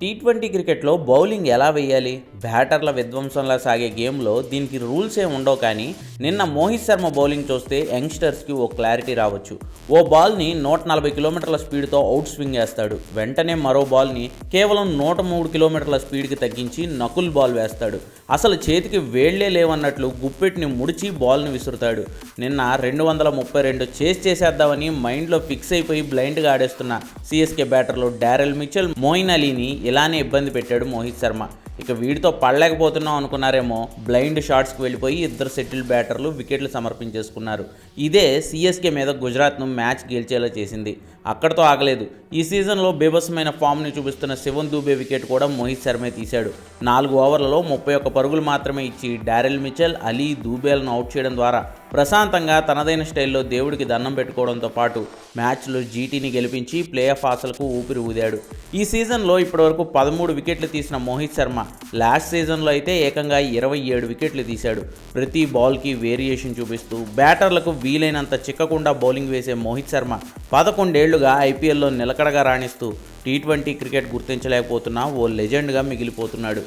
T twenty క్రికెట్లో bowling ఎలా వేయాలి? బ్యాటర్ల విధ్వంసంలా సాగే గేమ్లో దీనికి రూల్స్ ఏం ఉండవు కానీ నిన్న మోహిత్ శర్మ బౌలింగ్ చూస్తే యంగ్స్టర్స్కి ఓ క్లారిటీ రావచ్చు. ఓ బాల్ని నూట నలభై కిలోమీటర్ల స్పీడ్తో అవుట్ స్వింగ్ వేస్తాడు వెంటనే మరో బాల్ని కేవలం నూట మూడు కిలోమీటర్ల స్పీడ్కి తగ్గించి నకుల్ బాల్ వేస్తాడు. అసలు చేతికి వేళ్ళే లేవన్నట్లు గుప్పెట్ని ముడిచి బాల్ని విసురుతాడు. నిన్న రెండు వందల ముప్పై రెండు చేస్ చేసేద్దామని మైండ్లో ఫిక్స్ అయిపోయి బ్లైండ్గా ఆడేస్తున్న సిఎస్కే బ్యాటర్లు డారెల్ మిచెల్ మోయిన్ అలీని ఇలానే ఇబ్బంది పెట్టాడు మోహిత్ శర్మ. ఇక వీడితో పడలేకపోతున్నాం అనుకున్నారేమో బ్లైండ్ షాట్స్కి వెళ్ళిపోయి ఇద్దరు సెటిల్ బ్యాటర్లు వికెట్లు సమర్పించేసుకున్నారు. ఇదే సిఎస్కే మీద గుజరాత్ను మ్యాచ్ గెలిచేలా చేసింది. అక్కడతో ఆగలేదు. ఈ సీజన్లో బీభత్సమైన ఫామ్ని చూపిస్తున్న శివన్ దూబే వికెట్ కూడా మోహిత్ శర్మే తీశాడు. నాలుగు ఓవర్లలో ముప్పై ఒక్క పరుగులు మాత్రమే ఇచ్చి డారెల్ మిచెల్ అలీ దూబేలను అవుట్ చేయడం ద్వారా ప్రశాంతంగా తనదైన స్టైల్లో దేవుడికి దండం పెట్టుకోవడంతో పాటు మ్యాచ్లో జీటీని గెలిపించి ప్లే ఆఫ్ ఆశలకు ఊపిరి ఊదాడు. ఈ సీజన్లో ఇప్పటివరకు పదమూడు వికెట్లు తీసిన మోహిత్ శర్మ లాస్ట్ సీజన్లో అయితే ఏకంగా ఇరవై ఏడు వికెట్లు తీశాడు. ప్రతి బాల్కి వేరియేషన్ చూపిస్తూ బ్యాటర్లకు వీలైనంత చిక్కకుండా బౌలింగ్ వేసే మోహిత్ శర్మ పదకొండేళ్ళుగా ఐపీఎల్లో నిలకడగా రాణిస్తూ టీ ట్వంటీ క్రికెట్ గుర్తించలేకపోతున్న ఓ లెజెండ్గా మిగిలిపోతున్నాడు.